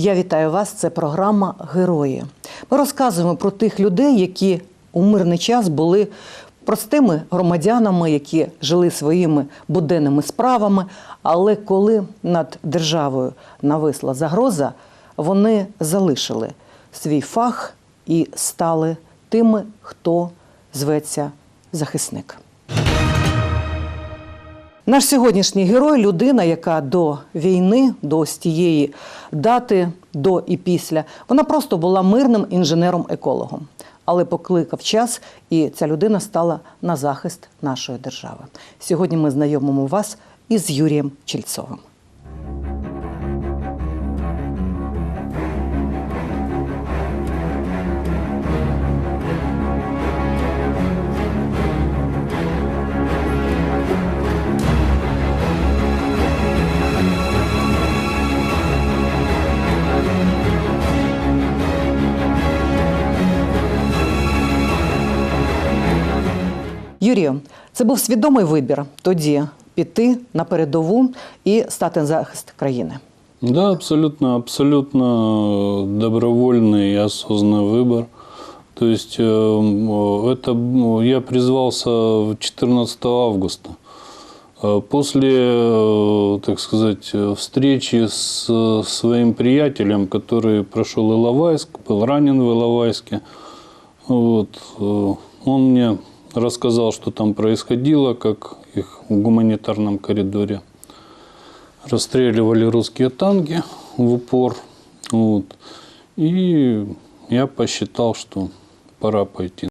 Я вітаю вас. Це програма Герої. Ми розказуємо про тих людей, які у мирний час були простими громадянами, які жили своїми буденними справами. Але коли над державою нависла загроза, вони залишили свій фах і стали тими, хто зветься захисник. Наш сьогоднішній герой людина, яка до війни, до тієї дати, до і після, вона просто була мирним інженером-екологом. Але покликав час, і ця людина стала на захист нашої держави. Сьогодні ми знайомимо вас із Юрієм Чільцовим. Юрію, це був свідомий вибір тоді піти на передову і стати на захист країни. Да, абсолютно, абсолютно добровольный и осознанный выбор. То есть э, м, это м, я призвался 14 августа. Э, После, э, так сказать, э, встречи с э, своим приятелем, который прошел Иловайск, был ранен в Иловайске, вот, э, он мне рассказал, что там происходило, как их в гуманитарном коридоре расстреливали русские танки в упор. Вот. И я посчитал, что пора пойти.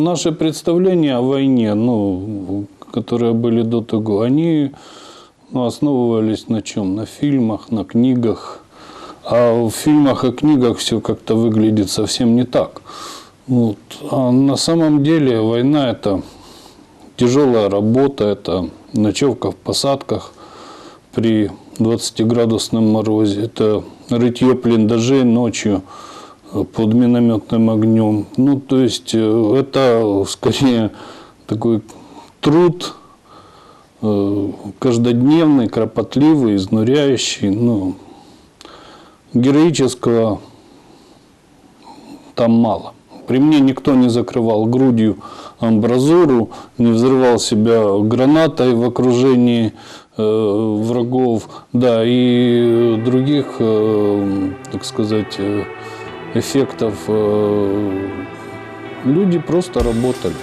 Наши представления о войне, ну, которые были до того, они ну, основывались на чем? На фильмах, на книгах. А в фильмах и книгах все как-то выглядит совсем не так. Вот. А на самом деле война это тяжелая работа, это ночевка в посадках при 20-градусном морозе, это рытье блиндажей ночью под минометным огнем. Ну, то есть э, это скорее такой труд э, каждодневный, кропотливый, изнуряющий. Ну, героического там мало. При мне никто не закрывал грудью амбразуру, не взрывал себя гранатой в окружении э, врагов, да, и других, э, так сказать, э, эффектов. э, люди просто работали.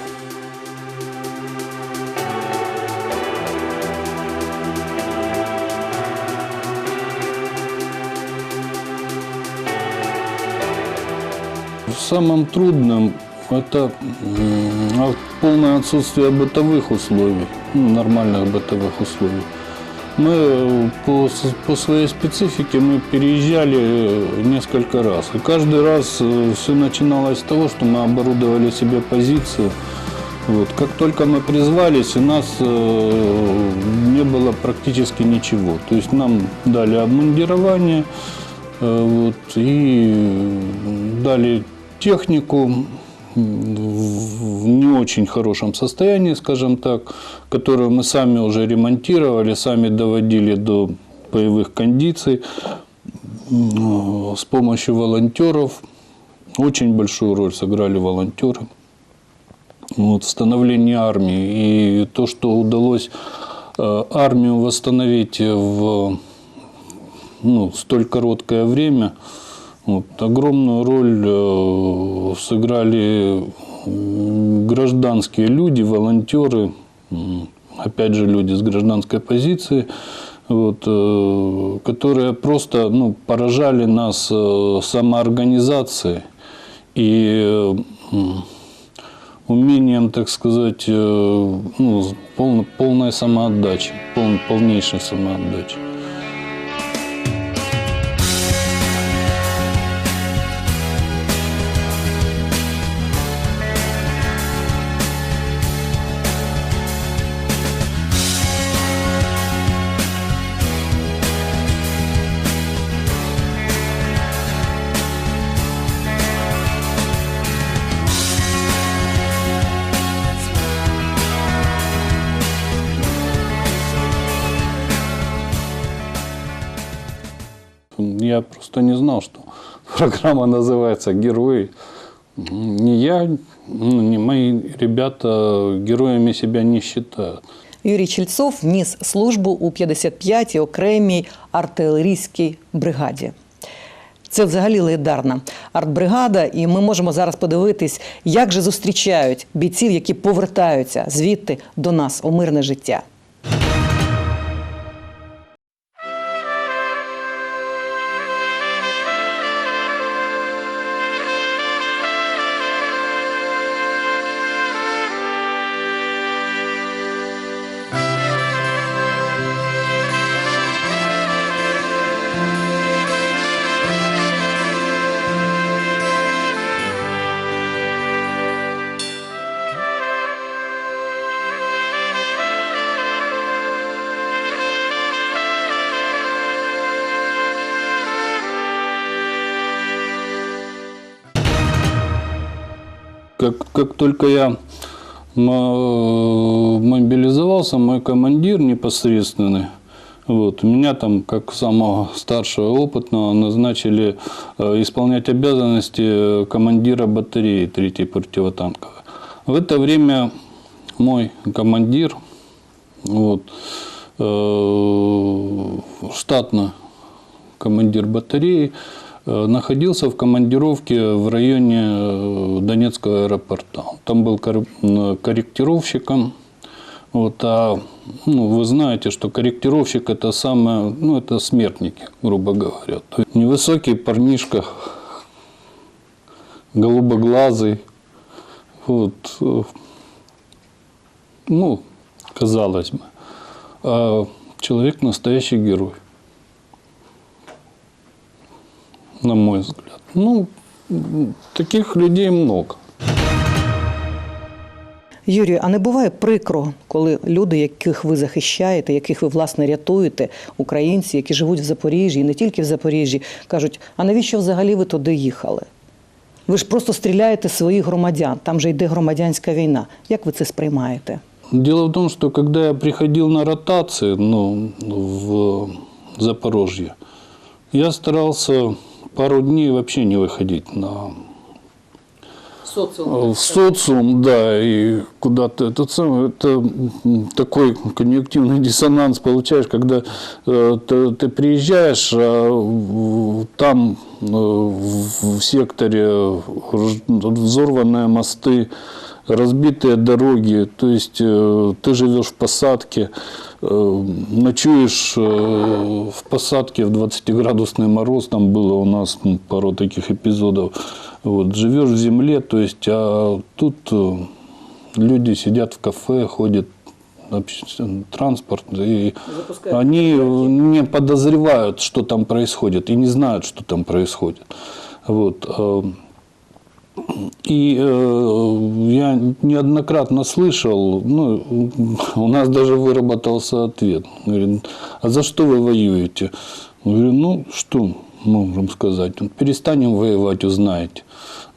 Самым трудным это м, а- полное отсутствие бытовых условий, ну, нормальных бытовых условий. Мы э, по, по своей специфике мы переезжали э, несколько раз. И каждый раз все начиналось с того, что мы оборудовали себе позицию. Вот. Как только мы призвались, у нас э, не было практически ничего. То есть нам дали обмундирование, Э, Вот, и дали технику в не очень хорошем состоянии, скажем так, которую мы сами уже ремонтировали, сами доводили до боевых кондиций М, с помощью волонтеров. Очень большую роль сыграли волонтеры вот, в становлении армии. И то, что удалось э, армию восстановить в ну, столь короткое время. Вот, огромную роль э, сыграли гражданские люди, волонтеры, опять же люди с гражданской позиции, вот, э, которые просто ну, поражали нас э, самоорганизацией и умением, так сказать, ну, пол- полной самоотдачи, пол- полнейшей самоотдачи. Просто не знал, что программа называется «Герои». Ни я, ну, ни мои ребята героями себя не считают. Юрій Чільцов ніс службу у 55-й окремій артилерійській бригаді. Це взагалі легендарна артбригада, і ми можемо зараз подивитись, як же зустрічають бійців, які повертаються звідти до нас у мирне життя. Как, как только я м- мобилизовался, мой командир непосредственный, вот, меня там, как самого старшего опытного, назначили э, исполнять обязанности э, командира батареи 3-й противотанковой. В это время мой командир, вот, э, штатно командир батареи, э, находился в командировке в районе э, Донецкого аэропорта. Там был корректировщиком. Вот, а ну, вы знаете, что корректировщик это самое, ну это смертники, грубо говоря. То есть невысокий парнишка, голубоглазый, вот, э, ну, казалось бы, а человек настоящий герой на мой взгляд. Ну, таких людей много. Юрію, а не буває прикро, коли люди, яких ви захищаєте, яких ви власне рятуєте, українці, які живуть в Запоріжжі, і не тільки в Запоріжжі, кажуть: а навіщо взагалі ви туди їхали? Ви ж просто стріляєте своїх громадян, там же йде громадянська війна. Як ви це сприймаєте? Дело в том, что когда я приходил на ротации ну, в Запорожье, я старался пару дней вообще не выходить на в социум, да, и куда-то этот самый, это такой конъюнктивный диссонанс получаешь, когда э, ты, ты приезжаешь, а там э, в, в секторе взорванные мосты, разбитые дороги, то есть э, ты живешь в посадке, э, ночуешь э, в посадке в 20-градусный мороз, там было у нас пару таких эпизодов, вот, живешь в земле, то есть, а тут э, люди сидят в кафе, ходят транспорт, и Запускают они не подозревают, что там происходит, и не знают, что там происходит. Вот. э, И э, я неоднократно слышал, ну, у нас даже выработался ответ. Говорит, а за что вы воюете? Говорю, ну, что можем сказать? Вот Перестанем воевать, узнаете,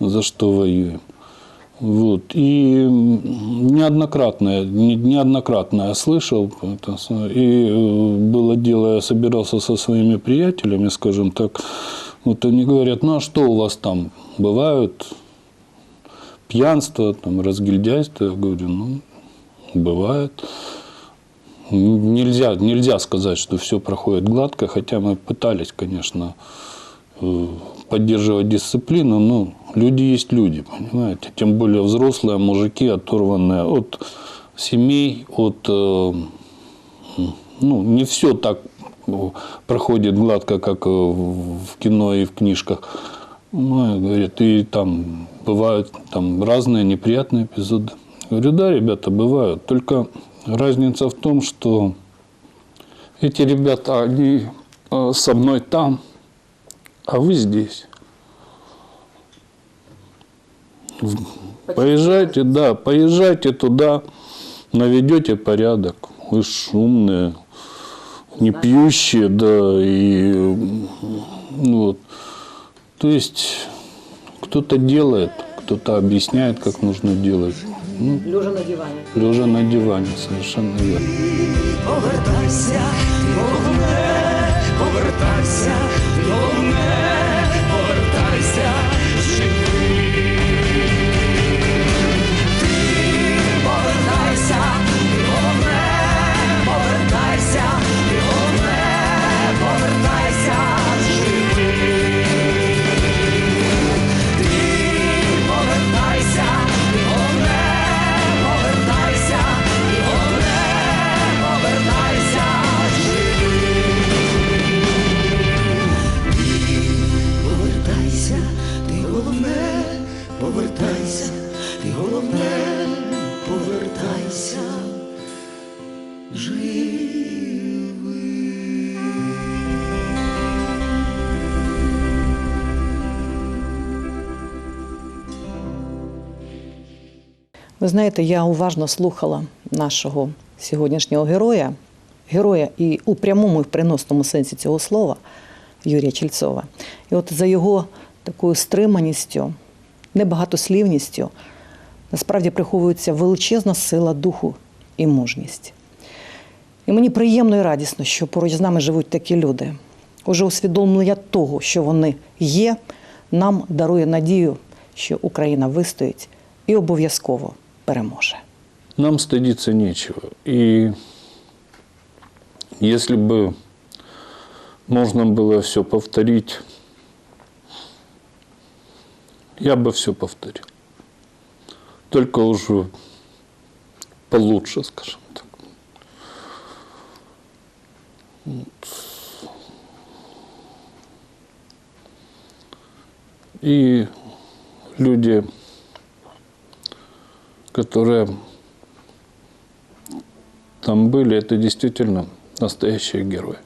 за что воюем. Вот. И неоднократно, неоднократно я слышал, и э, было дело, я собирался со своими приятелями, скажем так, вот они говорят, ну а что у вас там, бывают пьянство, там, разгильдяйство, я говорю, ну, бывает. Нельзя, нельзя сказать, что все проходит гладко, хотя мы пытались, конечно, э, поддерживать дисциплину, но люди есть люди, понимаете? Тем более взрослые мужики, оторванные от семей, от... э, ну, не все так проходит гладко, как э, в кино и в книжках. Ну, говорит, и там бывают там разные неприятные эпизоды. Говорю, да, ребята, бывают. Только разница в том, что эти ребята, они э, со мной там, а вы здесь. Поезжайте, да, поезжайте туда, наведете порядок. Вы ж умные, не пьющие, да, и ну, вот. То есть кто-то делает, кто-то объясняет, как нужно делать. Ну, Лежа на дивані. лежа на диване, совершенно верно. повертайся, повертайся, Ви знаєте, я уважно слухала нашого сьогоднішнього героя, героя і у прямому і в приносному сенсі цього слова Юрія Чільцова. І от за його такою стриманістю, небагатослівністю, насправді приховується величезна сила духу і мужність. І мені приємно і радісно, що поруч з нами живуть такі люди. Уже усвідомлення того, що вони є, нам дарує надію, що Україна вистоїть і обов'язково переможе. Нам стыдиться нечего. И если бы можно было все повторить, я бы все повторил. Только уже получше, скажем так. И люди, которые там были, это действительно настоящие герои.